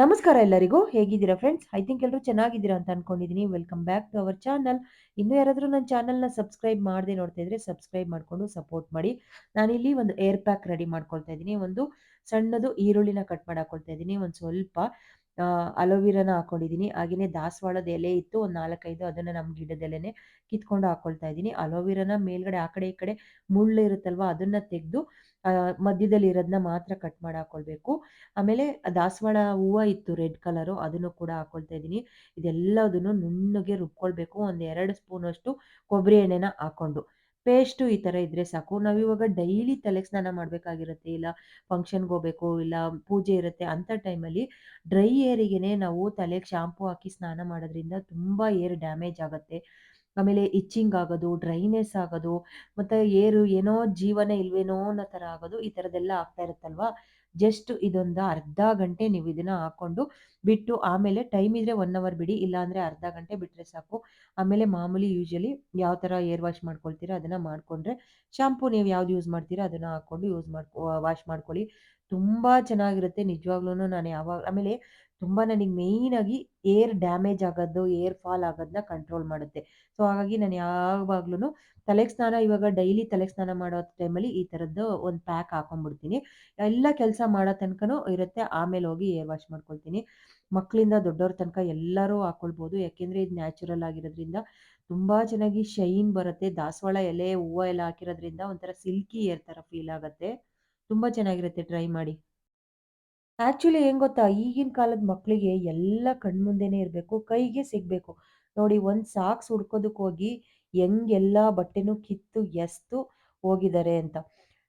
ನಮಸ್ಕಾರ ಎಲ್ಲರಿಗೂ, ಹೇಗಿದ್ದೀರಾ ಫ್ರೆಂಡ್ಸ್ ಐ ಥಿಂಕ್ ಎಲ್ಲರೂ ಚೆನ್ನಾಗಿದ್ದೀರಾ ಅಂತ ಅನ್ಕೊಂಡಿದ್ದೀನಿ welcome back to our channel ಇನ್ನು ಯಾರಾದರೂ ನನ್ನ ಚಾನಲ್ನ ಸಬ್ಸ್ಕ್ರೈಬ್ ಮಾಡದೆ ನೋಡ್ತಾ ಇದ್ರೆ ಸಬ್ಸ್ಕ್ರೈಬ್ ಮಾಡಿಕೊಂಡು ಸಪೋರ್ಟ್ ಮಾಡಿ. ನಾನಿಲ್ಲಿ ಒಂದು ಏರ್ ಪ್ಯಾಕ್ ರೆಡಿ ಮಾಡ್ಕೊಳ್ತಾ ಇದ್ದೀನಿ. ಒಂದು ಸಣ್ಣದು ಈರುಳ್ಳಿನ ಕಟ್ ಮಾಡಿ ಹಾಕೊಳ್ತಾ ಇದ್ದೀನಿ. ಒಂದು ಸ್ವಲ್ಪ ಅಲೋವಿರಾನ ಹಾಕೊಂಡಿದ್ದೀನಿ. ಹಾಗೆಯೇ ದಾಸವಾಳದ ಎಲೆ ಇತ್ತು, ಒಂದು ನಾಲ್ಕೈದು ಅದನ್ನು ನಮ್ಮ ಗಿಡದ ಎಲೆನೇ ಕಿತ್ಕೊಂಡು ಹಾಕೊಳ್ತಾ ಇದ್ದೀನಿ. ಅಲೋವಿರಾನ ಮೇಲ್ಗಡೆ, ಆ ಕಡೆ ಈ ಕಡೆ ಮುಳ್ಳು ಇರುತ್ತಲ್ವ, ಅದನ್ನು ತೆಗೆದು ಮಧ್ಯದಲ್ಲಿ ಇರೋದನ್ನ ಮಾತ್ರ ಕಟ್ ಮಾಡಿ ಹಾಕೊಳ್ಬೇಕು. ಆಮೇಲೆ ದಾಸವಾಳ ಹೂವು ಇತ್ತು ರೆಡ್ ಕಲರು, ಅದನ್ನು ಕೂಡ ಹಾಕೊಳ್ತಾ ಇದ್ದೀನಿ. ಇದೆಲ್ಲದನ್ನು ನುಣ್ಣಗೆ ರುಬ್ಕೊಳ್ಬೇಕು. ಒಂದು ಎರಡು ಸ್ಪೂನಷ್ಟು ಕೊಬ್ಬರಿ ಎಣ್ಣೆನ ಹಾಕೊಂಡು. ಪೇಸ್ಟು ಈ ಥರ ಇದ್ದರೆ ಸಾಕು. ನಾವಿವಾಗ ಡೈಲಿ ತಲೆ ಸ್ನಾನ ಮಾಡಬೇಕಾಗಿರುತ್ತೆ, ಇಲ್ಲ ಫಂಕ್ಷನ್ಗೆ ಹೋಗಬೇಕು, ಇಲ್ಲ ಪೂಜೆ ಇರುತ್ತೆ ಅಂಥ ಟೈಮಲ್ಲಿ ಡ್ರೈ ಏರಿಗೆನೆ ನಾವು ತಲೆಗೆ ಶಾಂಪು ಹಾಕಿ ಸ್ನಾನ ಮಾಡೋದ್ರಿಂದ ತುಂಬ ಏರ್ ಡ್ಯಾಮೇಜ್ ಆಗುತ್ತೆ. ಆಮೇಲೆ ಇಚ್ಚಿಂಗ್ ಆಗೋದು, ಡ್ರೈನೆಸ್ ಆಗೋದು, ಮತ್ತು ಏರು ಏನೋ ಜೀವನ ಇಲ್ವೇನೋ ಅನ್ನೋ ಥರ ಆಗೋದು ಈ ಥರದ್ದೆಲ್ಲ ಆಗ್ತಾ ಇರುತ್ತಲ್ವಾ? ಜಸ್ಟ್ ಇದೊಂದು ಅರ್ಧ ಗಂಟೆ ನೀವು ಇದನ್ನ ಹಾಕೊಂಡು ಬಿಟ್ಟು ಆಮೇಲೆ ಟೈಮ್ ಇದ್ರೆ ಒನ್ ಅವರ್ ಬಿಡಿ, ಇಲ್ಲಾಂದರೆ ಅರ್ಧ ಗಂಟೆ ಬಿಟ್ಟರೆ ಸಾಕು. ಆಮೇಲೆ ಮಾಮೂಲಿ ಯೂಶಲಿ ಯಾವ ತರ ಏರ್ ವಾಶ್ ಮಾಡ್ಕೊಳ್ತೀರಾ ಅದನ್ನ ಮಾಡ್ಕೊಂಡ್ರೆ ಶಾಂಪು ನೀವು ಯಾವ್ದು ಯೂಸ್ ಮಾಡ್ತೀರಾ ಅದನ್ನ ಹಾಕೊಂಡು ಯೂಸ್ ಮಾಡ್ಕೊ ವಾಶ್ ಮಾಡ್ಕೊಳ್ಳಿ. ತುಂಬಾ ಚೆನ್ನಾಗಿರುತ್ತೆ ನಿಜವಾಗ್ಲೂ ನಾನು ಯಾವಾಗ, ಆಮೇಲೆ ತುಂಬ ನನಗೆ ಮೇಯ್ನಾಗಿ ಏರ್ ಡ್ಯಾಮೇಜ್ ಆಗೋದು ಏರ್ ಫಾಲ್ ಆಗೋದನ್ನ ಕಂಟ್ರೋಲ್ ಮಾಡುತ್ತೆ. ಸೊ ಹಾಗಾಗಿ ನಾನು ಯಾವಾಗ್ಲೂ ತಲೆಗೆ ಸ್ನಾನ, ಇವಾಗ ಡೈಲಿ ತಲೆಗೆ ಸ್ನಾನ ಮಾಡೋ ಟೈಮಲ್ಲಿ ಈ ಥರದ್ದು ಒಂದು ಪ್ಯಾಕ್ ಹಾಕೊಂಡ್ಬಿಡ್ತೀನಿ. ಎಲ್ಲ ಕೆಲಸ ಮಾಡೋ ತನಕನೂ ಇರುತ್ತೆ. ಆಮೇಲೆ ಹೋಗಿ ಏರ್ ವಾಶ್ ಮಾಡ್ಕೊಳ್ತೀನಿ. ಮಕ್ಕಳಿಂದ ದೊಡ್ಡವ್ರ ತನಕ ಎಲ್ಲರೂ ಹಾಕೊಳ್ಬೋದು. ಯಾಕೆಂದರೆ ಇದು ನ್ಯಾಚುರಲ್ ಆಗಿರೋದ್ರಿಂದ ತುಂಬ ಚೆನ್ನಾಗಿ ಶೈನ್ ಬರುತ್ತೆ. ದಾಸವಾಳ ಎಲೆ, ಹೂವು ಎಲ್ಲ ಹಾಕಿರೋದ್ರಿಂದ ಒಂಥರ ಸಿಲ್ಕಿ ಏರ್ ಥರ ಫೀಲ್ ಆಗುತ್ತೆ. ತುಂಬ ಚೆನ್ನಾಗಿರುತ್ತೆ. ಟ್ರೈ ಮಾಡಿ. ಆ್ಯಕ್ಚುಲಿ ಏನು ಗೊತ್ತಾ? ಈಗಿನ ಕಾಲದ ಮಕ್ಕಳಿಗೆ ಎಲ್ಲ ಕಣ್ಮುಂದೆನೇ ಇರಬೇಕು, ಕೈಗೆ ಸಿಗಬೇಕು. ನೋಡಿ ಒಂದು ಸಾಕ್ಸ್ ಹುಡ್ಕೋದಕ್ಕೆ ಹೋಗಿ ಹೆಂಗೆಲ್ಲ ಬಟ್ಟೆನೂ ಕಿತ್ತು ಎಸ್ತು ಹೋಗಿದ್ದಾರೆ ಅಂತ.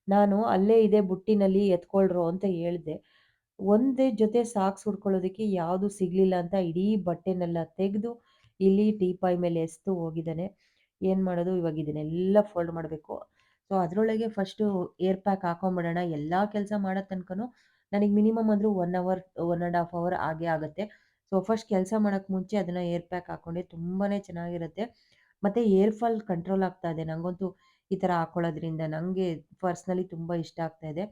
ನಾನು ಅಲ್ಲೇ ಇದೆ ಬುಟ್ಟಿನಲ್ಲಿ ಎತ್ಕೊಳ್ರು ಅಂತ ಹೇಳಿದೆ. ಒಂದೇ ಜೊತೆ ಸಾಕ್ಸ್ ಹುಡ್ಕೊಳ್ಳೋದಕ್ಕೆ ಯಾವುದು ಸಿಗಲಿಲ್ಲ ಅಂತ ಇಡೀ ಬಟ್ಟೆನೆಲ್ಲ ತೆಗೆದು ಇಲ್ಲಿ ಟೀಪಾಯ್ ಮೇಲೆ ಎಸ್ತು ಹೋಗಿದ್ದಾನೆ ಏನು ಮಾಡೋದು? ಇವಾಗ ಇದನ್ನೆಲ್ಲ ಫೋಲ್ಡ್ ಮಾಡಬೇಕು. ಸೊ ಅದರೊಳಗೆ ಫಸ್ಟು ಏರ್ ಪ್ಯಾಕ್ ಹಾಕೊಂಬಿಡೋಣ. ಎಲ್ಲ ಕೆಲಸ ಮಾಡೋ ತನಕನೂ ನನಗೆ ಮಿನಿಮಮ್ ಅಂದರೂ one hour one and half hour ಆಗೇ ಆಗುತ್ತೆ. ಸೊ ಫಸ್ಟ್ ಕೆಲಸ ಮಾಡೋಕ್ಕೆ ಮುಂಚೆ ಅದನ್ನು ಏರ್ ಪ್ಯಾಕ್ ಹಾಕ್ಕೊಂಡೆ ತುಂಬಾ ಚೆನ್ನಾಗಿರುತ್ತೆ. ಮತ್ತು ಏರ್ ಫಾಲ್ ಕಂಟ್ರೋಲ್ ಆಗ್ತಾ ಇದೆ. ನನಗಂತೂ ಈ ಥರ ಹಾಕ್ಕೊಳ್ಳೋದ್ರಿಂದ ನನಗೆ ಪರ್ಸ್ನಲಿ ತುಂಬ ಇಷ್ಟ ಆಗ್ತಾ ಇದೆ.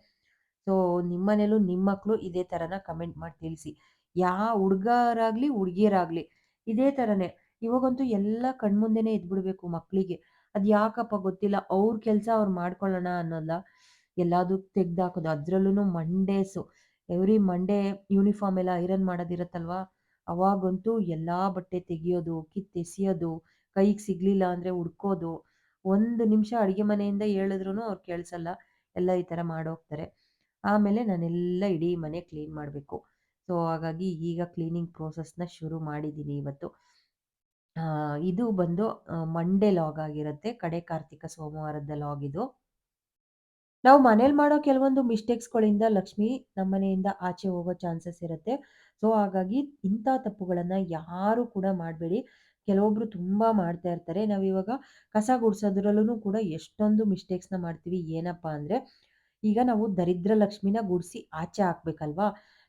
ಸೊ ನಿಮ್ಮ ಮನೇಲೂ ನಿಮ್ಮ ಮಕ್ಕಳು ಇದೇ ಥರನ ಕಮೆಂಟ್ ಮಾಡಿ ತಿಳಿಸಿ. ಯಾವ ಹುಡುಗರಾಗಲಿ, ಹುಡುಗಿಯರಾಗಲಿ, ಇದೇ ಥರನೇ ಇವಾಗಂತೂ ಎಲ್ಲ ಕಣ್ಮುಂದೆನೇ ಇದ್ಬಿಡ್ಬೇಕು ಮಕ್ಕಳಿಗೆ ಅದು ಯಾಕಪ್ಪ ಗೊತ್ತಿಲ್ಲ, ಅವ್ರ ಕೆಲಸ ಅವ್ರು ಮಾಡ್ಕೊಳ್ಳೋಣ ಅನ್ನೋಲ್ಲ. ಎಲ್ಲದೂ ತೆಗ್ದಾಕೋದು. ಅದರಲ್ಲೂ ಮಂಡೇಸು. ಎವ್ರಿ ಮಂಡೇ ಯೂನಿಫಾರ್ಮ್ ಎಲ್ಲ ಐರನ್ ಮಾಡೋದಿರತ್ತಲ್ವಾ? ಅವಾಗಂತೂ ಎಲ್ಲ ಬಟ್ಟೆ ತೆಗಿಯೋದು ಕಿತ್ತೆಸಿಯೋದು ಕೈಗೆ ಸಿಗ್ಲಿಲ್ಲ ಅಂದ್ರೆ ಹುಡ್ಕೋದು ಒಂದು ನಿಮಿಷ ಅಡುಗೆ ಮನೆಯಿಂದ ಹೇಳಿದ್ರು ಅವ್ರು ಕೇಳಿಸಲ್ಲ, ಎಲ್ಲ ಈ ಥರ ಮಾಡೋಗ್ತಾರೆ. ಆಮೇಲೆ ನಾನೆಲ್ಲ ಇಡೀ ಮನೆ ಕ್ಲೀನ್ ಮಾಡಬೇಕು. ಸೊ, ಹಾಗಾಗಿ ಈಗ ಕ್ಲೀನಿಂಗ್ ಪ್ರೋಸೆಸ್ನ ಶುರು ಮಾಡಿದ್ದೀನಿ ಇವತ್ತು. ಇದು ಬಂದು ಮಂಡೇ ಲಾಗ್ ಆಗಿರುತ್ತೆ. ಕಡೆ ಕಾರ್ತಿಕ ಸೋಮವಾರದ ಲಾಗ್ ಇದು. ನಾವು ಮನೇಲಿ ಮಾಡೋ ಕೆಲವೊಂದು ಮಿಸ್ಟೇಕ್ಸ್ಗಳಿಂದ ಲಕ್ಷ್ಮಿ ನಮ್ಮ ಮನೆಯಿಂದ ಆಚೆ ಹೋಗೋ ಚಾನ್ಸಸ್ ಇರುತ್ತೆ. ಸೊ ಹಾಗಾಗಿ ಇಂಥ ತಪ್ಪುಗಳನ್ನು ಯಾರು ಕೂಡ ಮಾಡಬೇಡಿ. ಕೆಲವೊಬ್ರು ತುಂಬ ಮಾಡ್ತಾ ಇರ್ತಾರೆ. ನಾವಿವಾಗ ಕಸ ಗುಡಿಸೋದ್ರಲ್ಲೂ ಕೂಡ ಎಷ್ಟೊಂದು ಮಿಸ್ಟೇಕ್ಸ್ನ ಮಾಡ್ತೀವಿ. ಏನಪ್ಪ ಅಂದರೆ, ಈಗ ನಾವು ದರಿದ್ರ ಲಕ್ಷ್ಮಿನ ಗುಡಿಸಿ ಆಚೆ ಹಾಕ್ಬೇಕಲ್ವಾ?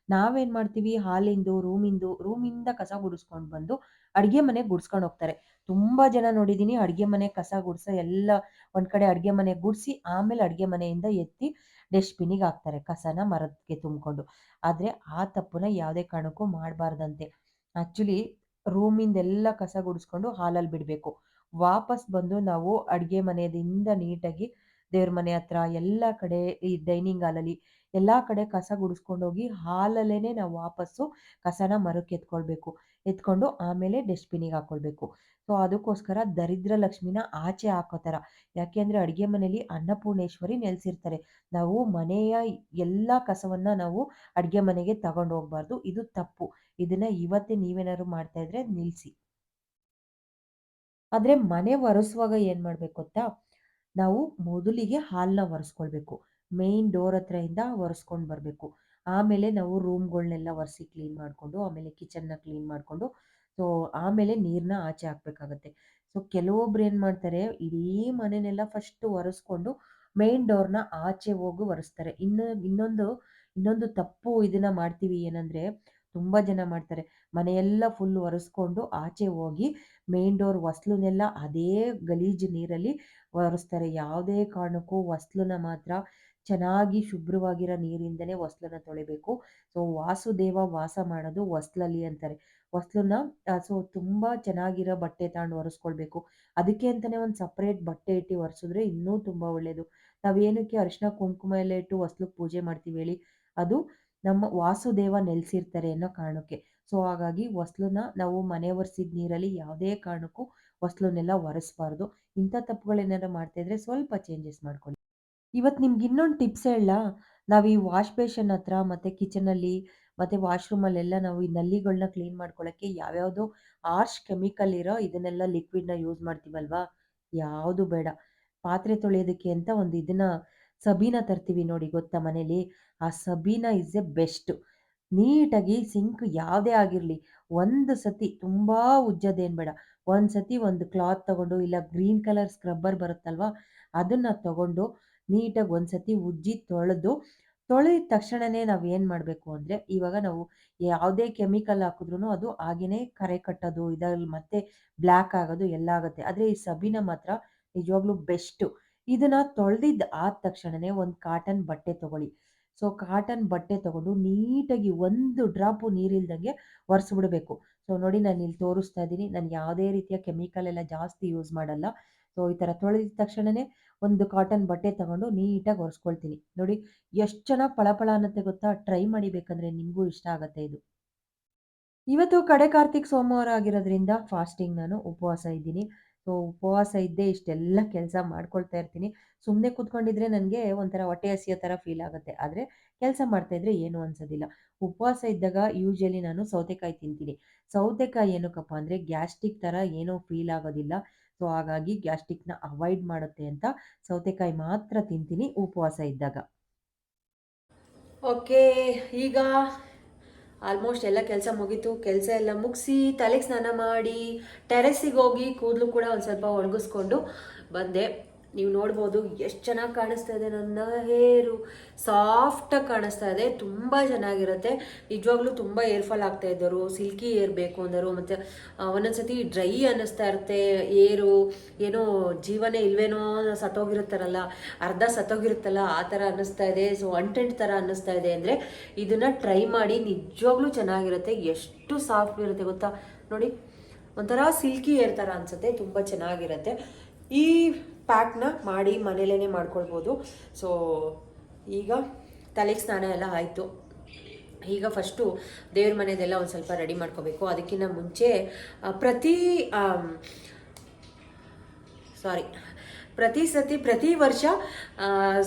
ನಾವೇನು ಮಾಡ್ತೀವಿ? ಹಾಲಿಂದು ರೂಮಿಂದು ರೂಮಿಂದ ಕಸ ಗುಡಿಸ್ಕೊಂಡು ಬಂದು ಅಡುಗೆ ಮನೆ ಗುಡ್ಸ್ಕೊಂಡು ಹೋಗ್ತಾರೆ. ತುಂಬಾ ಜನ ನೋಡಿದೀನಿ ಅಡುಗೆ ಮನೆ ಕಸ ಗುಡ್ಸ ಎಲ್ಲ ಒಂದ್ ಕಡೆ ಅಡುಗೆ ಮನೆ ಗುಡ್ಸಿ ಆಮೇಲೆ ಅಡುಗೆ ಮನೆಯಿಂದ ಎತ್ತಿ ಡಸ್ಟ್ಬಿನ್ನಿಗೆ ಹಾಕ್ತಾರೆ ಕಸನ ಮರಕ್ಕೆ ತುಂಬಿಕೊಂಡು. ಆದ್ರೆ ಆ ತಪ್ಪುನ ಯಾವುದೇ ಕಾರಣಕ್ಕೂ ಮಾಡಬಾರ್ದಂತೆ. ಆಕ್ಚುಲಿ ರೂಮಿಂದೆಲ್ಲ ಕಸ ಗುಡಿಸ್ಕೊಂಡು ಹಾಲಲ್ಲಿ ಬಿಡಬೇಕು. ವಾಪಸ್ ಬಂದು ನಾವು ಅಡುಗೆ ಮನೆಯಿಂದ ನೀಟಾಗಿ ದೇವ್ರ ಮನೆ ಹತ್ರ ಎಲ್ಲ ಕಡೆ ಈ ಡೈನಿಂಗ್ ಹಾಲಲ್ಲಿ ಎಲ್ಲ ಕಡೆ ಕಸ ಗುಡಿಸ್ಕೊಂಡೋಗಿ ಹಾಲಲ್ಲೇನೆ ನಾವು ವಾಪಸ್ಸು ಕಸನ ಮರಕ್ಕೆ ಎತ್ಕೊಳ್ಬೇಕು ಎತ್ಕೊಂಡು ಆಮೇಲೆ ಡಸ್ಟ್ಬಿನ್ನಿಗೆ ಹಾಕೊಳ್ಬೇಕು. ಸೊ, ಅದಕ್ಕೋಸ್ಕರ ದರಿದ್ರ ಲಕ್ಷ್ಮಿನ ಆಚೆ ಹಾಕೋ ಥರ. ಯಾಕೆಂದರೆ ಅಡುಗೆ ಮನೆಯಲ್ಲಿ ಅನ್ನಪೂರ್ಣೇಶ್ವರಿ ನೆಲೆಸಿರ್ತಾರೆ. ನಾವು ಮನೆಯ ಎಲ್ಲ ಕಸವನ್ನು ನಾವು ಅಡುಗೆ ಮನೆಗೆ ತಗೊಂಡು ಹೋಗ್ಬಾರ್ದು. ಇದು ತಪ್ಪು. ಇದನ್ನು ಇವತ್ತೇ ನೀವೇನಾದ್ರು ಮಾಡ್ತಾ ಇದ್ರೆ ನಿಲ್ಲಿಸಿ ಆದರೆ ಮನೆ ಒರೆಸುವಾಗ ಏನು ಮಾಡಬೇಕು ಗೊತ್ತಾ? ನಾವು ಮೊದಲಿಗೆ ಹಾಲನ್ನ ಒರೆಸ್ಕೊಳ್ಬೇಕು. ಮೇನ್ ಡೋರ್ ಹತ್ರದಿಂದ ಒರೆಸ್ಕೊಂಡು ಬರಬೇಕು. ಆಮೇಲೆ ನಾವು ರೂಮ್ಗಳನ್ನೆಲ್ಲ ಒರೆಸಿ ಕ್ಲೀನ್ ಮಾಡಿಕೊಂಡು, ಆಮೇಲೆ ಕಿಚನ್ನ ಕ್ಲೀನ್ ಮಾಡಿಕೊಂಡು, ಸೊ ಆಮೇಲೆ ನೀರನ್ನ ಆಚೆ ಹಾಕಬೇಕಾಗತ್ತೆ. ಸೊ ಕೆಲವೊಬ್ರು ಏನು ಮಾಡ್ತಾರೆ, ಇಡೀ ಮನೆನೆಲ್ಲ ಫಸ್ಟ್ ಒರೆಸ್ಕೊಂಡು ಮೇನ್ ಡೋರ್ನ ಆಚೆ ಹೋಗಿ ಒರೆಸ್ತಾರೆ. ಇನ್ನು ಇನ್ನೊಂದು ಇನ್ನೊಂದು ತಪ್ಪು ಇದನ್ನು ಮಾಡ್ತೀವಿ ಏನಂದರೆ, ತುಂಬ ಜನ ಮಾಡ್ತಾರೆ. ಮನೆಯೆಲ್ಲ ಫುಲ್ ಒರೆಸ್ಕೊಂಡು ಆಚೆ ಹೋಗಿ ಮೇನ್ ಡೋರ್ ವಸ್ಲನ್ನೆಲ್ಲ ಅದೇ ಗಲೀಜು ನೀರಲ್ಲಿ ಒರೆಸ್ತಾರೆ. ಯಾವುದೇ ಕಾರಣಕ್ಕೂ ಹೊಸ್ಲನ್ನ ಮಾತ್ರ ಚೆನ್ನಾಗಿ ಶುಭ್ರವಾಗಿರೋ ನೀರಿಂದನೇ ಹೊಸ್ಲನ್ನ ತೊಳಿಬೇಕು. ಸೊ ವಾಸುದೇವ ವಾಸ ಮಾಡೋದು ಹೊಸ್ಲಲ್ಲಿ ಅಂತಾರೆ. ಹೊಸ್ಲನ್ನ ಸೊ ತುಂಬ ಚೆನ್ನಾಗಿರೋ ಬಟ್ಟೆ ತಗೊಂಡು ಒರೆಸ್ಕೊಳ್ಬೇಕು. ಅದಕ್ಕೆ ಅಂತಲೇ ಒಂದು ಸಪ್ರೇಟ್ ಬಟ್ಟೆ ಇಟ್ಟು ಒರೆಸಿದ್ರೆ ಇನ್ನೂ ತುಂಬ ಒಳ್ಳೆಯದು ನಾವೇನಕ್ಕೆ ಅರಿಶಿನ ಕುಂಕುಮ ಎಲ್ಲ ಇಟ್ಟು ಹೊಸ್ಲಿಗೆ ಪೂಜೆ ಮಾಡ್ತೀವಿ ಹೇಳಿ, ಅದು ನಮ್ಮ ವಾಸುದೇವ ನೆಲೆಸಿರ್ತಾರೆ ಅನ್ನೋ ಕಾರಣಕ್ಕೆ. ಸೊ ಹಾಗಾಗಿ ಹೊಸ್ಲನ್ನ ನಾವು ಮನೆ ಒರೆಸಿದ ನೀರಲ್ಲಿ ಯಾವುದೇ ಕಾರಣಕ್ಕೂ ಹೊಸ್ಲನ್ನೆಲ್ಲ ಒರೆಸ್ಬಾರ್ದು. ಇಂಥ ತಪ್ಪುಗಳೇನಾದ್ರು ಮಾಡ್ತಾ ಇದ್ರೆ ಸ್ವಲ್ಪ ಚೇಂಜಸ್ ಮಾಡ್ಕೊಳ್ಳಿ ಇವತ್ತು ನಿಮ್ಗೆ ಇನ್ನೊಂದು ಟಿಪ್ಸ್ ಹೇಳ ನಾವು ಈ ವಾಶ್ ಬೇಷನ್ ಹತ್ರ ಮತ್ತು ಕಿಚನಲ್ಲಿ ಮತ್ತು ವಾಶ್ರೂಮಲ್ಲೆಲ್ಲ ನಾವು ಈ ನಲ್ಲಿಗಳನ್ನ ಕ್ಲೀನ್ ಮಾಡ್ಕೊಳ್ಳೋಕ್ಕೆ ಯಾವ್ಯಾವುದೋ ಆರ್ಶ್ ಕೆಮಿಕಲ್ ಇರೋ ಇದನ್ನೆಲ್ಲ ಲಿಕ್ವಿಡ್ನ ಯೂಸ್ ಮಾಡ್ತೀವಲ್ವಾ? ಯಾವುದು ಬೇಡ. ಪಾತ್ರೆ ತೊಳೆಯೋದಕ್ಕೆ ಅಂತ ಒಂದು ಇದನ್ನ ಸಬೀನ ತರ್ತೀವಿ ನೋಡಿ ಗೊತ್ತಾ ಮನೇಲಿ? ಆ ಸಬೀನ ಇಸ್ ಎ ಬೆಸ್ಟ್ ನೀಟಾಗಿ ಸಿಂಕ್ ಯಾವುದೇ ಆಗಿರಲಿ, ಒಂದು ಸತಿ ತುಂಬ ಉಜ್ಜೋದೇನು ಬೇಡ. ಒಂದು ಸತಿ ಒಂದು ಕ್ಲಾತ್ ತಗೊಂಡು ಇಲ್ಲ ಗ್ರೀನ್ ಕಲರ್ ಸ್ಕ್ರಬ್ಬರ್ ಬರುತ್ತಲ್ವಾ, ಅದನ್ನು ತಗೊಂಡು ನೀಟಾಗಿ ಒಂದ್ಸತಿ ಉಜ್ಜಿ ತೊಳೆದು, ತೊಳೆದ ತಕ್ಷಣನೇ ನಾವು ಏನು ಮಾಡಬೇಕು ಅಂದರೆ, ಇವಾಗ ನಾವು ಯಾವುದೇ ಕೆಮಿಕಲ್ ಹಾಕಿದ್ರೂ ಅದು ಹಾಗೆಯೇ ಕರೆ ಕಟ್ಟೋದು, ಇದರಲ್ಲಿ ಮತ್ತೆ ಬ್ಲ್ಯಾಕ್ ಆಗೋದು ಎಲ್ಲ ಆಗುತ್ತೆ. ಆದರೆ ಈ ಸಬೀನ ಮಾತ್ರ ನಿಜವಾಗ್ಲೂ ಬೆಸ್ಟು. ಇದನ್ನು ತೊಳೆದಿದ್ದು ಆದ ತಕ್ಷಣನೇ ಒಂದು ಕಾಟನ್ ಬಟ್ಟೆ ತೊಗೊಳ್ಳಿ. ಸೊ, ಕಾಟನ್ ಬಟ್ಟೆ ತೊಗೊಂಡು ನೀಟಾಗಿ ಒಂದು ಡ್ರಾಪು ನೀರಿಲ್ದಂಗೆ ಒರೆಸ್ಬಿಡ್ಬೇಕು ಸೊ, ನೋಡಿ ನಾನು ಇಲ್ಲಿ ತೋರಿಸ್ತಾ ಇದ್ದೀನಿ. ನಾನು ಯಾವುದೇ ರೀತಿಯ ಕೆಮಿಕಲ್ ಎಲ್ಲ ಜಾಸ್ತಿ ಯೂಸ್ ಮಾಡಲ್ಲ. ಸೊ, ಈ ಥರ ತೊಳೆದ ತಕ್ಷಣವೇ ಒಂದು ಕಾಟನ್ ಬಟ್ಟೆ ತಗೊಂಡು ನೀಟಾಗಿ ಒರೆಸ್ಕೊಳ್ತೀನಿ. ನೋಡಿ, ಎಷ್ಟು ಚೆನ್ನಾಗಿ ಫಳಫಳ ಅನ್ನತ್ತೆ ಗೊತ್ತಾ? ಟ್ರೈ ಮಾಡಿ ಬೇಕಂದ್ರೆ ನಿಮಗೂ ಇಷ್ಟ ಆಗುತ್ತೆ ಇದು. ಇವತ್ತು ಕಡೆ ಕಾರ್ತಿಕ್ ಸೋಮವಾರ ಆಗಿರೋದ್ರಿಂದ ಫಾಸ್ಟಿಂಗ್ ನಾನು ಉಪವಾಸ ಇದ್ದೀನಿ. ಸೊ ಉಪವಾಸ ಇದ್ದೇ ಇಷ್ಟೆಲ್ಲ ಕೆಲಸ ಮಾಡ್ಕೊಳ್ತಾ ಇರ್ತೀನಿ. ಸುಮ್ಮನೆ ಕೂತ್ಕೊಂಡಿದ್ರೆ ನನಗೆ ಒಂಥರ ಹೊಟ್ಟೆ ಹಸಿಯೋ ಥರ ಫೀಲ್ ಆಗುತ್ತೆ. ಆದರೆ ಕೆಲಸ ಮಾಡ್ತಾ ಇದ್ರೆ ಏನು ಅನ್ಸೋದಿಲ್ಲ. ಉಪವಾಸ ಇದ್ದಾಗ ಯೂಶಲಿ ನಾನು ಸೌತೆಕಾಯಿ ತಿಂತೀನಿ. ಸೌತೆಕಾಯಿ ಏನಕ್ಕಪ್ಪ ಅಂದರೆ ಗ್ಯಾಸ್ಟ್ರಿಕ್ ಥರ ಏನೂ ಫೀಲ್ ಆಗೋದಿಲ್ಲ. ಸೊ ಹಾಗಾಗಿ ಗ್ಯಾಸ್ಟಿಕ್ನ ಅವಾಯ್ಡ್ ಮಾಡುತ್ತೆ ಅಂತ ಸೌತೆಕಾಯಿ ಮಾತ್ರ ತಿಂತೀನಿ ಉಪವಾಸ ಇದ್ದಾಗ. ಓಕೆ ಈಗ ಆಲ್ಮೋಸ್ಟ್ ಎಲ್ಲ ಕೆಲಸ ಮುಗೀತು. ಕೆಲಸ ಎಲ್ಲ ಮುಗಿಸಿ ತಲೆಗೆ ಸ್ನಾನ ಮಾಡಿ ಟೆರೆಸ್ಸಿಗೆ ಹೋಗಿ ಕೂದಲು ಕೂಡ ಒಂದು ಸ್ವಲ್ಪ ಒಣಗಿಸ್ಕೊಂಡು ಬಂದೆ. ನೀವು ನೋಡ್ಬೋದು ಎಷ್ಟು ಚೆನ್ನಾಗಿ ಕಾಣಿಸ್ತಾ ಇದೆ ನನ್ನ ಹೇರು. ಸಾಫ್ಟಾಗಿ ಕಾಣಿಸ್ತಾ ಇದೆ, ತುಂಬ ಚೆನ್ನಾಗಿರುತ್ತೆ. ನಿಜವಾಗ್ಲೂ ತುಂಬ ಏರ್ ಫಾಲ್ ಆಗ್ತಾ ಇದ್ದರು. ಸಿಲ್ಕಿ ಏರ್ ಬೇಕು ಅಂದರು. ಮತ್ತು ಒಂದೊಂದ್ಸತಿ ಡ್ರೈ ಅನ್ನಿಸ್ತಾ ಇರುತ್ತೆ. ಏರು, ಏನೋ ಜೀವನೇ ಇಲ್ವೇನೋ ಸತ್ತೋಗಿರುತ್ತಾರಲ್ಲ, ಅರ್ಧ ಸತ್ತೋಗಿರುತ್ತಲ್ಲ, ಆ ಥರ ಅನ್ನಿಸ್ತಾ ಇದೆ. ಸೊ ಅಂಟೆಂಟ್ ಥರ ಅನ್ನಿಸ್ತಾ ಇದೆ ಅಂದರೆ ಇದನ್ನು ಟ್ರೈ ಮಾಡಿ ನಿಜವಾಗ್ಲೂ ಚೆನ್ನಾಗಿರುತ್ತೆ. ಎಷ್ಟು ಸಾಫ್ಟ್ ಇರುತ್ತೆ ಗೊತ್ತಾ? ನೋಡಿ, ಒಂಥರ ಸಿಲ್ಕಿ ಏರ್ ಥರ ಅನಿಸುತ್ತೆ. ತುಂಬ ಚೆನ್ನಾಗಿರುತ್ತೆ. ಈ ಪ್ಯಾಕ್ನ ಮಾಡಿ ಮನೇಲೇ ಮಾಡ್ಕೊಳ್ಬೋದು. ಸೊ ಈಗ ತಲೆಗೆ ಸ್ನಾನ ಎಲ್ಲ ಆಯಿತು. ಈಗ ಫಸ್ಟು ದೇವ್ರ ಮನೆಯದೆಲ್ಲ ಒಂದು ಸ್ವಲ್ಪ ರೆಡಿ ಮಾಡ್ಕೋಬೇಕು. ಅದಕ್ಕಿಂತ ಮುಂಚೆ ಪ್ರತಿ ಸಾರಿ ಪ್ರತಿ ಸತಿ, ಪ್ರತಿ ವರ್ಷ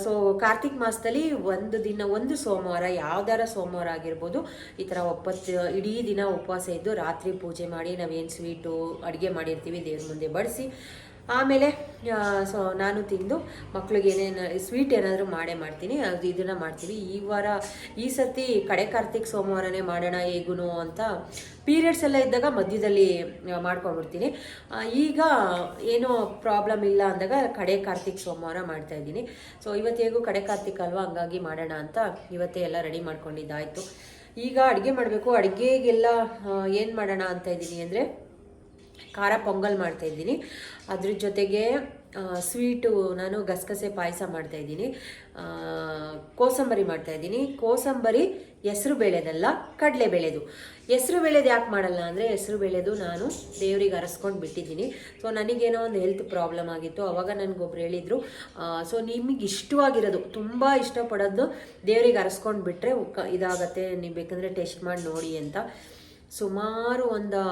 ಸೊ ಕಾರ್ತಿಕ್ ಮಾಸದಲ್ಲಿ ಒಂದು ದಿನ, ಒಂದು ಸೋಮವಾರ, ಯಾವ್ದಾರ ಸೋಮವಾರ ಆಗಿರ್ಬೋದು, ಈ ಥರ ಒಪ್ಪತ್ತು ಇಡೀ ದಿನ ಉಪವಾಸ ಇದ್ದು ರಾತ್ರಿ ಪೂಜೆ ಮಾಡಿ ನಾವೇನು ಸ್ವೀಟು ಅಡುಗೆ ಮಾಡಿರ್ತೀವಿ, ದೇವ್ರ ಮುಂದೆ ಬಡಿಸಿ ಆಮೇಲೆ ಸೊ ನಾನು ತಿಂದು ಮಕ್ಳಿಗೆ ಏನೇನು ಸ್ವೀಟ್ ಏನಾದರೂ ಮಾಡೇ ಮಾಡ್ತೀನಿ. ಅದು ಇದನ್ನು ಮಾಡ್ತೀವಿ. ಈ ವಾರ, ಈ ಸತಿ ಕಡೆ ಕಾರ್ತಿಕ್ ಸೋಮವಾರನೇ ಮಾಡೋಣ ಹೇಗೂ ಅಂತ ಪೀರಿಯಡ್ಸ್ ಎಲ್ಲ ಇದ್ದಾಗ ಮಧ್ಯದಲ್ಲಿ ಮಾಡ್ಕೊಂಡ್ಬಿಡ್ತೀನಿ. ಈಗ ಏನೂ ಪ್ರಾಬ್ಲಮ್ ಇಲ್ಲ ಅಂದಾಗ ಕಡೆ ಕಾರ್ತಿಕ್ ಸೋಮವಾರ ಮಾಡ್ತಾ ಇದ್ದೀನಿ. ಸೊ ಇವತ್ತು ಹೇಗೂ ಕಡೆ ಕಾರ್ತಿಕ್ ಅಲ್ವಾ, ಹಂಗಾಗಿ ಮಾಡೋಣ ಅಂತ ಇವತ್ತೇ ಎಲ್ಲ ರೆಡಿ ಮಾಡ್ಕೊಂಡಿದ್ದಾಯಿತು. ಈಗ ಅಡುಗೆ ಮಾಡಬೇಕು. ಅಡುಗೆಗೆಲ್ಲ ಏನು ಮಾಡೋಣ ಅಂತ ಇದ್ದೀನಿ ಅಂದರೆ ಖಾರ ಪೊಂಗಲ್ ಮಾಡ್ತಾ ಇದ್ದೀನಿ. ಅದ್ರ ಜೊತೆಗೆ ಸ್ವೀಟು ನಾನು ಗಸಗಸೆ ಪಾಯಸ ಮಾಡ್ತಾ ಇದ್ದೀನಿ. ಕೋಸಂಬರಿ ಮಾಡ್ತಾ ಇದ್ದೀನಿ. ಕೋಸಂಬರಿ ಹೆಸರು ಬೇಳೆದಲ್ಲ, ಕಡಲೆ ಬೇಳೆದು. ಹೆಸರು ಬೇಳೆದು ಯಾಕೆ ಮಾಡಲ್ಲ ಅಂದರೆ, ಹೆಸರು ಬೇಳೆದು ನಾನು ದೇವ್ರಿಗೆ ಅರಸ್ಕೊಂಡು ಬಿಟ್ಟಿದ್ದೀನಿ. ಸೊ ನನಗೇನೋ ಒಂದು ಹೆಲ್ತ್ ಪ್ರಾಬ್ಲಮ್ ಆಗಿತ್ತು. ಅವಾಗ ನನಗೊಬ್ರು ಹೇಳಿದರು ಸೊ ನಿಮಗೆ ಇಷ್ಟವಾಗಿರೋದು, ತುಂಬ ಇಷ್ಟಪಡೋದು ದೇವರಿಗೆ ಅರಸ್ಕೊಂಡು ಬಿಟ್ಟರೆ ಇದಾಗತ್ತೆ. ನೀವು ಬೇಕಂದರೆ ಟೆಸ್ಟ್ ಮಾಡಿ ನೋಡಿ ಅಂತ. ಸುಮಾರು ಒಂದು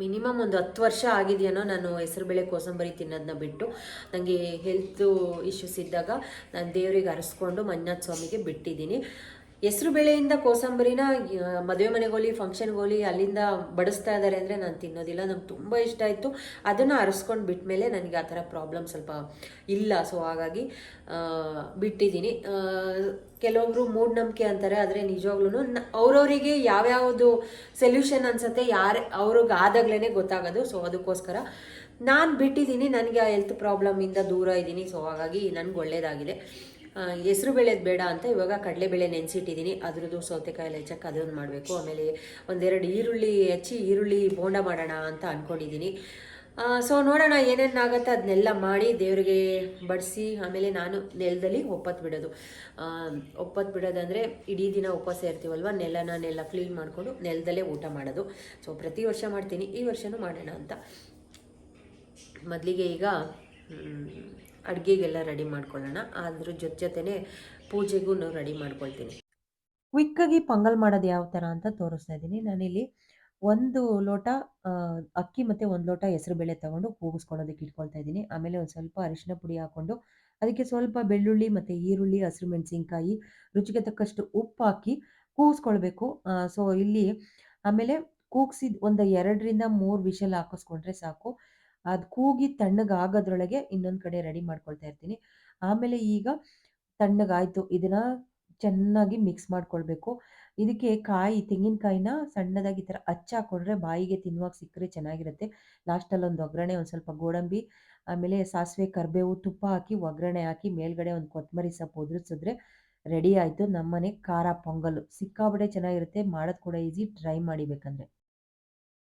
ಮಿನಿಮಮ್ ಒಂದು ಹತ್ತು ವರ್ಷ ಆಗಿದೆಯೇನೋ ನಾನು ಹೆಸರುಬೇಳೆ ಕೋಸಂಬರಿ ತಿನ್ನೋದನ್ನ ಬಿಟ್ಟು ನನಗೆ ಹೆಲ್ತು ಇಶ್ಯೂಸ್ ಇದ್ದಾಗ ನಾನು ದೇವರಿಗೆ ಅರಸ್ಕೊಂಡು ಮಂಜುನಾಥ ಸ್ವಾಮಿಗೆ ಬಿಟ್ಟಿದ್ದೀನಿ. ಹೆಸರು ಬೇಳೆಯಿಂದ ಕೋಸಂಬರಿನ ಮದುವೆ ಮನೆಗೋಲಿ, ಫಂಕ್ಷನ್ಗೋಲಿ ಅಲ್ಲಿಂದ ಬಡಿಸ್ತಾ ಇದ್ದಾರೆ ಅಂದರೆ ನಾನು ತಿನ್ನೋದಿಲ್ಲ. ನಂಗೆ ತುಂಬ ಇಷ್ಟ ಆಯಿತು. ಅದನ್ನು ಅರಸ್ಕೊಂಡು ಬಿಟ್ಮೇಲೆ ನನಗೆ ಆ ಥರ ಪ್ರಾಬ್ಲಮ್ ಸ್ವಲ್ಪ ಇಲ್ಲ. ಸೊ ಹಾಗಾಗಿ ಬಿಟ್ಟಿದ್ದೀನಿ ಕೆಲವೊಬ್ರು ಮೂಢನಂಬಿಕೆ ಅಂತಾರೆ. ಆದರೆ ನಿಜವಾಗ್ಲೂ ಅವ್ರವರಿಗೆ ಯಾವ್ಯಾವುದು ಸೊಲ್ಯೂಷನ್ ಅನ್ಸುತ್ತೆ, ಯಾರು, ಅವ್ರಿಗೆ ಆದಾಗ್ಲೇ ಗೊತ್ತಾಗೋದು. ಸೊ ಅದಕ್ಕೋಸ್ಕರ ನಾನು ಬಿಟ್ಟಿದ್ದೀನಿ ನನಗೆ ಆ ಹೆಲ್ತ್ ಪ್ರಾಬ್ಲಮಿಂದ ದೂರ ಇದ್ದೀನಿ ಸೊ ಹಾಗಾಗಿ ನನಗೆ ಒಳ್ಳೆಯದಾಗಿದೆ ಹೆಸರು ಬೇಳೆದು ಬೇಡ ಅಂತ ಇವಾಗ ಕಡಲೆಬೇಳೆ ನೆನೆಸಿಟ್ಟಿದ್ದೀನಿ. ಅದ್ರದ್ದು ಸೌತೆಕಾಯಿ ಹೆಚ್ಚಕ್ಕೆ ಅದೊಂದು ಮಾಡಬೇಕು. ಆಮೇಲೆ ಒಂದೆರಡು ಈರುಳ್ಳಿ, ಹೆಚ್ಚಿ ಈರುಳ್ಳಿ ಬೋಂಡ ಮಾಡೋಣ ಅಂತ ಅಂದ್ಕೊಂಡಿದ್ದೀನಿ ಸೊ ನೋಡೋಣ ಏನೇನಾಗತ್ತೆ ಅದನ್ನೆಲ್ಲ ಮಾಡಿ ದೇವರಿಗೆ ಬಡಿಸಿ, ಆಮೇಲೆ ನಾನು ನೆಲದಲ್ಲಿ ಒಪ್ಪತ್ತು ಬಿಡೋದು. ಒಪ್ಪತ್ತು ಬಿಡೋದಂದರೆ ಇಡೀ ದಿನ ಉಪವಾಸ ಇರ್ತೀವಲ್ವ? ನೆಲನ ನೆಲ ಕ್ಲೀನ್ ಮಾಡಿಕೊಂಡು ನೆಲದಲ್ಲೇ ಊಟ ಮಾಡೋದು. ಸೊ ಪ್ರತಿ ವರ್ಷ ಮಾಡ್ತೀನಿ. ಈ ವರ್ಷನೂ ಮಾಡೋಣ ಅಂತ. ಮೊದಲಿಗೆ ಈಗ ಅಡುಗೆಗೆಲ್ಲ ರೆಡಿ ಮಾಡ್ಕೊಳ್ಳೋಣ. ಅದ್ರ ಜೊತೆ ಜೊತೆನೇ ಪೂಜೆಗೂ ರೆಡಿ ಮಾಡ್ಕೊಳ್ತೀನಿ. ಆಗಿ ಪೊಂಗಲ್ ಮಾಡೋದು ಯಾವ ಥರ ಅಂತ ತೋರಿಸ್ತಾ ಇದ್ದೀನಿ. ನಾನಿಲ್ಲಿ ಒಂದು ಲೋಟ ಅಕ್ಕಿ ಮತ್ತು ಒಂದು ಲೋಟ ಹೆಸರುಬೇಳೆ ತೊಗೊಂಡು ಕೂಗಿಸ್ಕೊಳ್ಳೋದಕ್ಕೆ ಇಟ್ಕೊಳ್ತಾ ಇದ್ದೀನಿ. ಆಮೇಲೆ ಒಂದು ಸ್ವಲ್ಪ ಅರಿಶಿನ ಪುಡಿ ಹಾಕ್ಕೊಂಡು ಅದಕ್ಕೆ ಸ್ವಲ್ಪ ಬೆಳ್ಳುಳ್ಳಿ ಮತ್ತು ಈರುಳ್ಳಿ, ಹಸಿರು ಮೆಣಸಿನ್ಕಾಯಿ, ರುಚಿಗೆ ತಕ್ಕಷ್ಟು ಉಪ್ಪು ಹಾಕಿ ಕೂಗಿಸ್ಕೊಳ್ಬೇಕು. ಸೊ ಇಲ್ಲಿ ಆಮೇಲೆ ಕೂಗಿಸಿದ ಒಂದು ಎರಡರಿಂದ ಮೂರು ವಿಷಲ್ ಹಾಕಿಸ್ಕೊಂಡ್ರೆ ಸಾಕು. ಅದು ಕೂಗಿ ತಣ್ಣಗಾಗೋದ್ರೊಳಗೆ ಇನ್ನೊಂದು ಕಡೆ ರೆಡಿ ಮಾಡ್ಕೊಳ್ತಾ ಇರ್ತೀನಿ. ಆಮೇಲೆ ಈಗ ತಣ್ಣಗಾಯಿತು, ಇದನ್ನು ಚೆನ್ನಾಗಿ ಮಿಕ್ಸ್ ಮಾಡ್ಕೊಳ್ಬೇಕು. ಇದಕ್ಕೆ ಕಾಯಿ, ತೆಂಗಿನಕಾಯಿನ ಸಣ್ಣದಾಗಿ ಈ ಥರ ಹಚ್ಚಾಕೊಂಡ್ರೆ ಬಾಯಿಗೆ ತಿನ್ನುವಾಗ ಸಿಕ್ಕರೆ ಚೆನ್ನಾಗಿರುತ್ತೆ. ಲಾಸ್ಟಲ್ಲಿ ಒಂದು ಒಗ್ಗರಣೆ, ಒಂದು ಸ್ವಲ್ಪ ಗೋಡಂಬಿ, ಆಮೇಲೆ ಸಾಸಿವೆ, ಕರಿಬೇವು, ತುಪ್ಪ ಹಾಕಿ ಒಗ್ಗರಣೆ ಹಾಕಿ ಮೇಲ್ಗಡೆ ಒಂದು ಕೊತ್ತಂಬರಿ ಸೊಪ್ಪು ಉದುರಿಸಿದ್ರೆ ರೆಡಿ ಆಯಿತು. ನಮ್ಮನೆ ಖಾರ ಪೊಂಗಲ್ಲು ಸಿಕ್ಕಾಬಟ್ಟೆ ಚೆನ್ನಾಗಿರುತ್ತೆ. ಮಾಡೋದು ಕೂಡ ಈಸಿ ಟ್ರೈ ಮಾಡಿ ಬೇಕಂದ್ರೆ.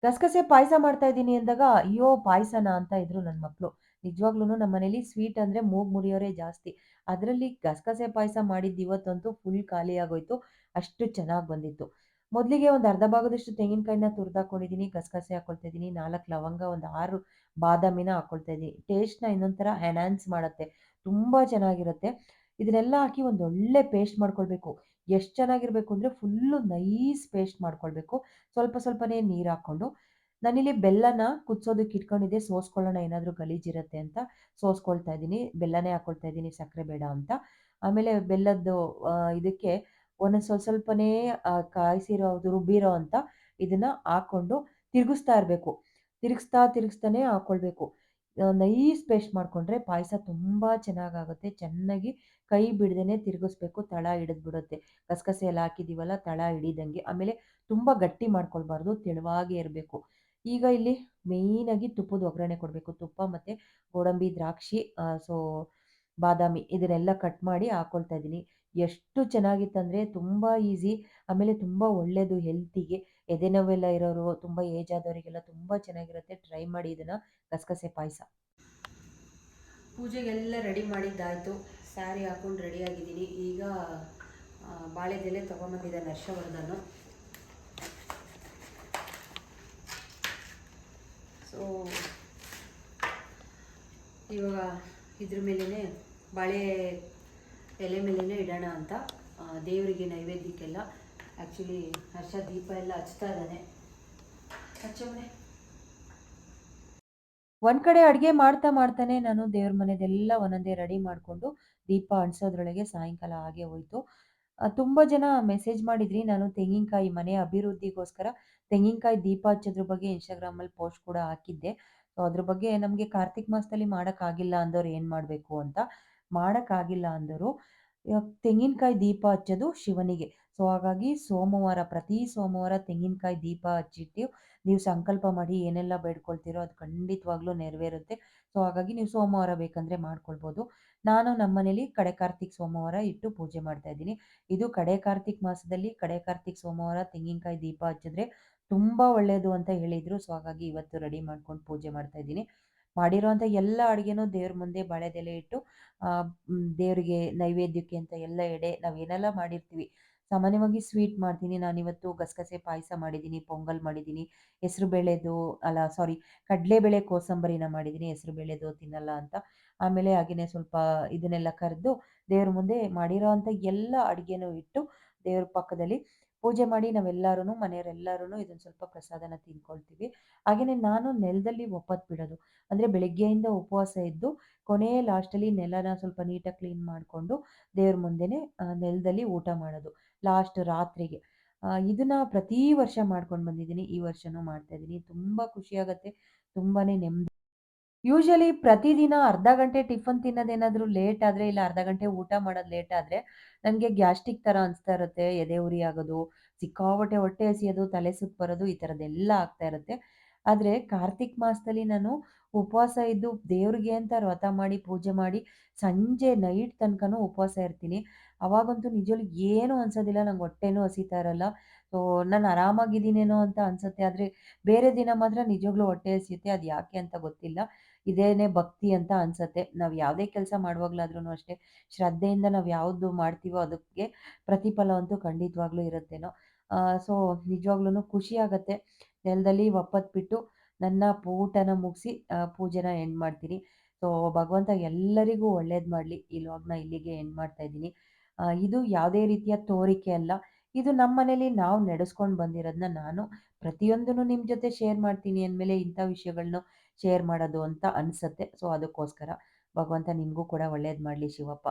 ಗಸಗಸೆ ಪಾಯಸ ಮಾಡ್ತಾ ಇದ್ದೀನಿ ಅಂದಾಗ, ಅಯ್ಯೋ ಪಾಯಸನ ಅಂತ ಇದ್ರು ನನ್ನ ಮಕ್ಕಳು ನಿಜವಾಗ್ಲೂ ನಮ್ಮ ಮನೇಲಿ ಸ್ವೀಟ್ ಅಂದ್ರೆ ಮೂಗ್ ಮುರಿಯೋರೇ ಜಾಸ್ತಿ. ಅದರಲ್ಲಿ ಗಸಗಸೆ ಪಾಯಸ ಮಾಡಿದ್ದು ಇವತ್ತಂತೂ ಫುಲ್ ಖಾಲಿ ಆಗೋಯ್ತು. ಅಷ್ಟು ಚೆನ್ನಾಗಿ ಬಂದಿತ್ತು. ಮೊದಲಿಗೆ ಒಂದು ಅರ್ಧ ಭಾಗದಷ್ಟು ತೆಂಗಿನಕಾಯಿನ ತುರಿದಾಕೊಂಡಿದ್ದೀನಿ ಗಸಗಸೆ ಹಾಕೊಳ್ತಾ ಇದ್ದೀನಿ. ನಾಲ್ಕು ಲವಂಗ, ಒಂದು ಆರು ಬಾದಾಮಿನ ಹಾಕೊಳ್ತಾ ಇದ್ದೀನಿ. ಟೇಸ್ಟ್ನ ಇನ್ನೊಂಥರ ಎನ್ಹಾನ್ಸ್ ಮಾಡುತ್ತೆ. ತುಂಬ ಚೆನ್ನಾಗಿರುತ್ತೆ. ಇದನ್ನೆಲ್ಲ ಹಾಕಿ ಒಂದು ಒಳ್ಳೆ ಪೇಸ್ಟ್ ಮಾಡ್ಕೊಳ್ಬೇಕು. ಎಷ್ಟು ಚೆನ್ನಾಗಿರಬೇಕು ಅಂದರೆ ಫುಲ್ಲು ನೈಸ್ ಪೇಸ್ಟ್ ಮಾಡ್ಕೊಳ್ಬೇಕು. ಸ್ವಲ್ಪ ಸ್ವಲ್ಪನೇ ನೀರು ಹಾಕ್ಕೊಂಡು, ನಾನಿಲ್ಲಿ ಬೆಲ್ಲನ ಕುದಿಸೋದಕ್ಕೆ ಇಟ್ಕೊಂಡಿದ್ದೆ. ಸೋಸ್ಕೊಳ್ಳೋಣ, ಏನಾದರೂ ಗಲೀಜಿರುತ್ತೆ ಅಂತ ಸೋಸ್ಕೊಳ್ತಾ ಇದ್ದೀನಿ. ಬೆಲ್ಲನೇ ಹಾಕ್ಕೊಳ್ತಾ ಇದ್ದೀನಿ ಸಕ್ಕರೆ ಬೇಡ ಅಂತ. ಆಮೇಲೆ ಬೆಲ್ಲದ್ದು ಇದಕ್ಕೆ ಒಂದೊಂದು ಸ್ವಲ್ಪ ಸ್ವಲ್ಪನೇ ಕಾಯಿಸಿರೋ ರುಬ್ಬಿರೋ ಅಂತ ಇದನ್ನು ಹಾಕ್ಕೊಂಡು ತಿರುಗಿಸ್ತಾ ಇರಬೇಕು. ತಿರುಗಿಸ್ತಾ, ತಿರುಗಿಸ್ತಾನೆ ಹಾಕ್ಕೊಳ್ಬೇಕು ನೈಸ್ ಪೇಸ್ಟ್ ಮಾಡಿಕೊಂಡ್ರೆ ಪಾಯಸ ತುಂಬ ಚೆನ್ನಾಗಾಗುತ್ತೆ. ಚೆನ್ನಾಗಿ ಕೈ ಬಿಡ್ದೇ ತಿರುಗಿಸ್ಬೇಕು. ತಳ ಹಿಡಿದು ಬಿಡುತ್ತೆ. ಗಸಗಸೆ ಎಲ್ಲ ಹಾಕಿದ್ದೀವಲ್ಲ ತಳ ಹಿಡಿದಂಗೆ. ಆಮೇಲೆ ತುಂಬ ಗಟ್ಟಿ ಮಾಡ್ಕೊಳ್ಬಾರ್ದು. ತೆಳುವಾಗೇ ಇರಬೇಕು. ಈಗ ಇಲ್ಲಿ ಮೇಯ್ನಾಗಿ ತುಪ್ಪದ ಒಗ್ಗರಣೆ ಕೊಡಬೇಕು. ತುಪ್ಪ ಮತ್ತು ಗೋಡಂಬಿ, ದ್ರಾಕ್ಷಿ ಸೊ, ಬಾದಾಮಿ ಇದನ್ನೆಲ್ಲ ಕಟ್ ಮಾಡಿ ಹಾಕೊಳ್ತಾ ಇದ್ದೀನಿ. ಎಷ್ಟು ಚೆನ್ನಾಗಿತ್ತಂದರೆ ತುಂಬ ಈಸಿ ಆಮೇಲೆ ತುಂಬ ಒಳ್ಳೆಯದು ಹೆಲ್ತಿಗೆ ಎದೆ ನೋವೆಲ್ಲ ಇರೋರು, ತುಂಬ ಏಜ್ ಆದವರಿಗೆಲ್ಲ ತುಂಬ ಚೆನ್ನಾಗಿರುತ್ತೆ. ಟ್ರೈ ಮಾಡಿ ಇದನ್ನು ಗಸಗಸೆ ಪಾಯಸ. ಪೂಜೆಗೆಲ್ಲ ರೆಡಿ ಮಾಡಿದ್ದಾಯಿತು. ಸ್ಯಾರಿ ಹಾಕೊಂಡು ರೆಡಿ ಆಗಿದ್ದೀನಿ. ಈಗ ಬಾಳೆದೆಲೆ ತೊಗೊಂಬಂದಿದ್ದಾನೆ ಹರ್ಷವರ್ಧನು. ಸೊ ಇವಾಗ ಇದ್ರ ಮೇಲೇ ಬಾಳೆ ಎಲೆ ಮೇಲೇ ಇಡೋಣ ಅಂತ ದೇವರಿಗೆ ನೈವೇದ್ಯಕ್ಕೆಲ್ಲ. ಆ್ಯಕ್ಚುಲಿ ಹರ್ಷ ದೀಪ ಎಲ್ಲ ಹಚ್ತಾ ಇದ್ದಾನೆ. ಹಚ್ಚವನೆ ಒಂದ್ ಕಡೆ ಅಡುಗೆ ಮಾಡ್ತಾ ಮಾಡ್ತಾನೆ ನಾನು ದೇವ್ರ ಮನೆದೆಲ್ಲ ಒಂದೊಂದೇ ರೆಡಿ ಮಾಡ್ಕೊಂಡು ದೀಪ ಅಂಟಿಸೋದ್ರೊಳಗೆ ಸಾಯಂಕಾಲ ಹಾಗೆ ಹೋಯ್ತು. ತುಂಬಾ ಜನ ಮೆಸೇಜ್ ಮಾಡಿದ್ರಿ, ನಾನು ತೆಂಗಿನಕಾಯಿ ಮನೆ ಅಭಿವೃದ್ಧಿಗೋಸ್ಕರ ತೆಂಗಿನಕಾಯಿ ದೀಪ ಹಚ್ಚೋದ್ರ ಬಗ್ಗೆ ಇನ್ಸ್ಟಾಗ್ರಾಮಲ್ಲಿ ಪೋಸ್ಟ್ ಕೂಡ ಹಾಕಿದ್ದೆ. ಸೊ ಅದ್ರ ಬಗ್ಗೆ ನಮಗೆ ಕಾರ್ತಿಕ್ ಮಾಸದಲ್ಲಿ ಮಾಡೋಕ್ಕಾಗಿಲ್ಲ ಅಂದವ್ರು ಏನು ಮಾಡಬೇಕು ಅಂತ. ಮಾಡೋಕ್ಕಾಗಿಲ್ಲ ಆಗಿಲ್ಲ ಇವಾಗ ತೆಂಗಿನಕಾಯಿ ದೀಪ ಹಚ್ಚೋದು ಶಿವನಿಗೆ. ಸೊ ಹಾಗಾಗಿ ಸೋಮವಾರ ಪ್ರತಿ ಸೋಮವಾರ ತೆಂಗಿನಕಾಯಿ ದೀಪ ಹಚ್ಚಿಟ್ಟು ನೀವು ಸಂಕಲ್ಪ ಮಾಡಿ ಏನೆಲ್ಲ ಬೇಡ್ಕೊಳ್ತೀರೋ ಅದು ಖಂಡಿತವಾಗ್ಲೂ ನೆರವೇರುತ್ತೆ. ಸೊ ಹಾಗಾಗಿ ನೀವು ಸೋಮವಾರ ಬೇಕಂದ್ರೆ ಮಾಡ್ಕೊಳ್ಬೋದು. ನಾನು ನಮ್ಮ ಮನೇಲಿ ಕಡೆ ಕಾರ್ತಿಕ್ ಸೋಮವಾರ ಇಟ್ಟು ಪೂಜೆ ಮಾಡ್ತಾ ಇದ್ದೀನಿ. ಇದು ಕಡೆ ಕಾರ್ತಿಕ್ ಮಾಸದಲ್ಲಿ ಕಡೆ ಕಾರ್ತಿಕ್ ಸೋಮವಾರ ತೆಂಗಿನಕಾಯಿ ದೀಪ ಹಚ್ಚಿದ್ರೆ ತುಂಬ ಒಳ್ಳೆಯದು ಅಂತ ಹೇಳಿದ್ರು. ಸೊ ಹಾಗಾಗಿ ಇವತ್ತು ರೆಡಿ ಮಾಡ್ಕೊಂಡು ಪೂಜೆ ಮಾಡ್ತಾ ಇದ್ದೀನಿ. ಮಾಡಿರೋಂಥ ಎಲ್ಲ ಅಡುಗೆನೂ ದೇವ್ರ ಮುಂದೆ ಬಾಳೆದೆಲೆ ಇಟ್ಟು ಆ, ದೇವರಿಗೆ ನೈವೇದ್ಯಕ್ಕೆ ಅಂತ ಎಲ್ಲ ಎಡೆ ನಾವು ಏನೆಲ್ಲ ಮಾಡಿರ್ತೀವಿ. ಸಾಮಾನ್ಯವಾಗಿ ಸ್ವೀಟ್ ಮಾಡ್ತೀನಿ. ನಾನು ಇವತ್ತು ಗಸಗಸೆ ಪಾಯಸ ಮಾಡಿದ್ದೀನಿ, ಪೊಂಗಲ್ ಮಾಡಿದ್ದೀನಿ ಹೆಸರು ಬೇಳೆದು ಅಲ್ಲ ಸಾರಿ, ಕಡಲೆಬೇಳೆ ಕೋಸಂಬರಿನ ಮಾಡಿದ್ದೀನಿ ಹೆಸರು ಬೇಳೆದು ತಿನ್ನಲ್ಲ ಅಂತ. ಆಮೇಲೆ ಹಾಗೆಯೇ ಸ್ವಲ್ಪ ಇದನ್ನೆಲ್ಲ ಕರೆದು ದೇವ್ರ ಮುಂದೆ ಮಾಡಿರೋ ಅಂಥ ಎಲ್ಲ ಅಡುಗೆನೂ ಇಟ್ಟು ದೇವ್ರ ಪಕ್ಕದಲ್ಲಿ ಪೂಜೆ ಮಾಡಿ ನಾವೆಲ್ಲರೂ ಮನೆಯವರೆಲ್ಲರೂ ಇದನ್ನು ಸ್ವಲ್ಪ ಪ್ರಸಾದನ ತಿನ್ಕೊಳ್ತೀವಿ. ಹಾಗೆಯೇ ನಾನು ನೆಲದಲ್ಲಿ ಒಪ್ಪತ್ತು ಬಿಡೋದು. ಅಂದರೆ ಬೆಳಗ್ಗೆಯಿಂದ ಉಪವಾಸ ಇದ್ದು ಕೊನೆಯ ಲಾಸ್ಟಲ್ಲಿ ನೆಲನ ಸ್ವಲ್ಪ ನೀಟಾಗಿ ಕ್ಲೀನ್ ಮಾಡಿಕೊಂಡು ದೇವ್ರ ಮುಂದೆನೇ ನೆಲದಲ್ಲಿ ಊಟ ಮಾಡೋದು. ಲಾಸ್ಟ್ ರಾತ್ರಿಗೆ. ಇದನ್ನ ಪ್ರತಿ ವರ್ಷ ಮಾಡ್ಕೊಂಡು ಬಂದಿದ್ದೀನಿ, ಈ ವರ್ಷನೂ ಮಾಡ್ತಾ ಇದ್ದೀನಿ ತುಂಬ ಖುಷಿಯಾಗತ್ತೆ ತುಂಬಾನೇ ನೆಮ್ಮದಿ. ಯೂಶಲಿ ಪ್ರತಿದಿನ ಅರ್ಧ ಗಂಟೆ ಟಿಫನ್ ತಿನ್ನೋದೇನಾದರೂ ಲೇಟ್ ಆದರೆ ಇಲ್ಲ ಅರ್ಧ ಗಂಟೆ ಊಟ ಮಾಡೋದು ಲೇಟ್ ಆದರೆ ನನಗೆ ಗ್ಯಾಸ್ಟ್ರಿಕ್ ಥರ ಅನಿಸ್ತಾ ಇರುತ್ತೆ. ಎದೆ ಉರಿ ಆಗೋದು, ಸಿಕ್ಕಾಪಟ್ಟೆ ಹೊಟ್ಟೆ ಹಸಿಯೋದು, ತಲೆ ಸುತ್ತ ಬರೋದು, ಈ ಥರದ್ದೆಲ್ಲ ಆಗ್ತಾ ಇರುತ್ತೆ. ಆದರೆ ಕಾರ್ತಿಕ್ ಮಾಸದಲ್ಲಿ ನಾನು ಉಪವಾಸ ಇದ್ದು ದೇವ್ರಿಗೆ ಅಂತ ವ್ರತ ಮಾಡಿ, ಪೂಜೆ ಮಾಡಿ ಸಂಜೆ ನೈಟ್ ತನಕನೂ ಉಪವಾಸ ಇರ್ತೀನಿ. ಅವಾಗಂತೂ ನಿಜವಾಗ್ಲೂ ಏನೂ ಅನ್ಸೋದಿಲ್ಲ, ನಂಗೆ ಹೊಟ್ಟೆನೂ ಹಸಿತಾ ಇರಲ್ಲ. ಸೊ, ನಾನು ಆರಾಮಾಗಿದ್ದೀನೇನೋ ಅಂತ ಅನ್ಸುತ್ತೆ. ಆದರೆ ಬೇರೆ ದಿನ ಮಾತ್ರ ನಿಜವಾಗ್ಲೂ ಹೊಟ್ಟೆ ಹಸಿಯುತ್ತೆ. ಅದು ಯಾಕೆ ಅಂತ ಗೊತ್ತಿಲ್ಲ. ಇದೇನೇ ಭಕ್ತಿ ಅಂತ ಅನ್ಸುತ್ತೆ. ನಾವು ಯಾವುದೇ ಕೆಲಸ ಮಾಡುವಾಗ್ಲಾದ್ರೂ ಅಷ್ಟೇ. ಶ್ರದ್ಧೆಯಿಂದ ನಾವು ಯಾವುದು ಮಾಡ್ತೀವೋ ಅದಕ್ಕೆ ಪ್ರತಿಫಲ ಅಂತೂ ಖಂಡಿತವಾಗ್ಲೂ ಇರುತ್ತೇನೋ. ಸೊ ನಿಜವಾಗ್ಲೂ ಖುಷಿ ಆಗತ್ತೆ. ನೆಲದಲ್ಲಿ ಒಪ್ಪತ್ಬಿಟ್ಟು ನನ್ನ ಊಟನ ಮುಗಿಸಿ ಪೂಜೆನ ಎಂಡ್ ಮಾಡ್ತೀನಿ. ಸೊ, ಭಗವಂತ ಎಲ್ಲರಿಗೂ ಒಳ್ಳೇದು ಮಾಡಲಿ. ಈ ಲಾಗ್ನ ಇಲ್ಲಿಗೆ ಎಂಡ್ ಮಾಡ್ತಾ ಇದ್ದೀನಿ. ಇದು ಯಾವುದೇ ರೀತಿಯ ತೋರಿಕೆ ಅಲ್ಲ. ಇದು ನಮ್ಮ ಮನೇಲಿ ನಾವು ನಡೆಸ್ಕೊಂಡು ಬಂದಿರೋದನ್ನ ನಾನು ಪ್ರತಿಯೊಂದನ್ನು ನಿಮ್ಮ ಜೊತೆ ಶೇರ್ ಮಾಡ್ತೀನಿ ಅಂದಮೇಲೆ ಇಂಥ ವಿಷಯಗಳನ್ನು ಶೇರ್ ಮಾಡೋದು ಅಂತ ಅನಿಸುತ್ತೆ. ಸೊ ಅದಕ್ಕೋಸ್ಕರ ಭಗವಂತ ನಿಮಗೂ ಕೂಡ ಒಳ್ಳೇದು ಮಾಡಲಿ ಶಿವಪ್ಪ.